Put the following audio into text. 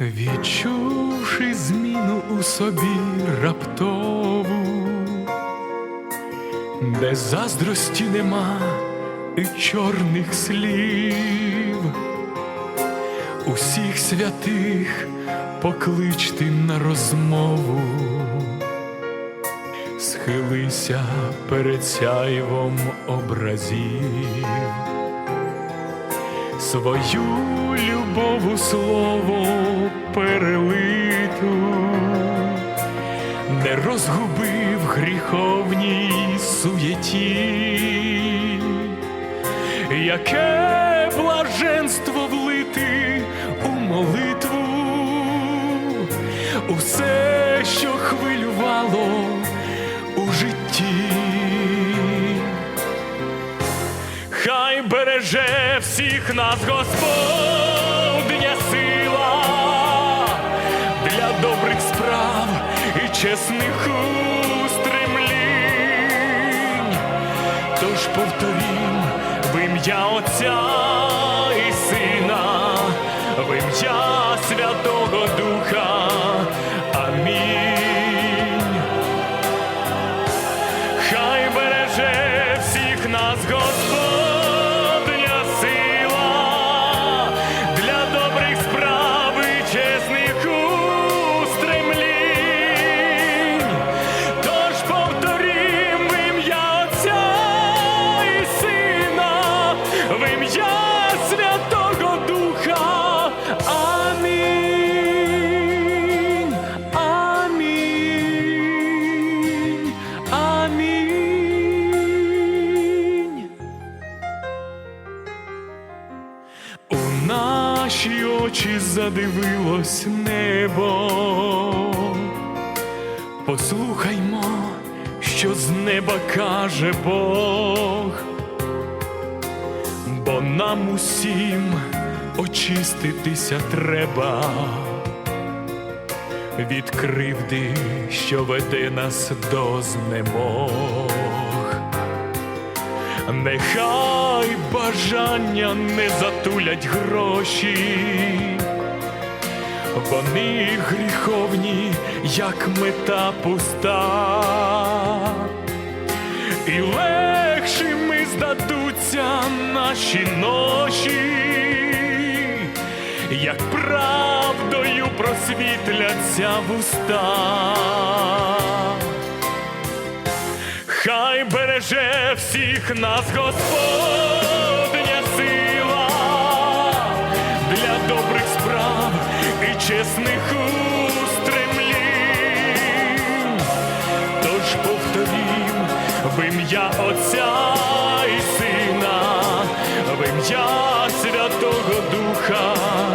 Відчувши зміну у собі раптову, де заздрості нема і чорних слів, усіх святих покличте на розмову, схилися перед сяйвом образів. Свою любову слово перелиту, не розгубив гріховній суєті, яке блаженство влити у молитву, усе, що хвилювало у житті. Хай береже всіх нас Господня добрих справ і чесних устремлінь. Тож повторім в ім'я Отця і Сина, в ім'я Святого Духа. Очі задивилось небо. Послухаймо, що з неба каже Бог, бо нам усім очиститися треба від кривди, що веде нас до знемог. Нехай бажання не затулять гроші, вони гріховні, як мета пуста, і легшими здадуться наші ноші, як правдою просвітляться вуста хай береже всіх нас Господня сила для добрих справ і чесних устремлів. Тож повторім в ім'я Отця і Сина, в ім'я Святого Духа.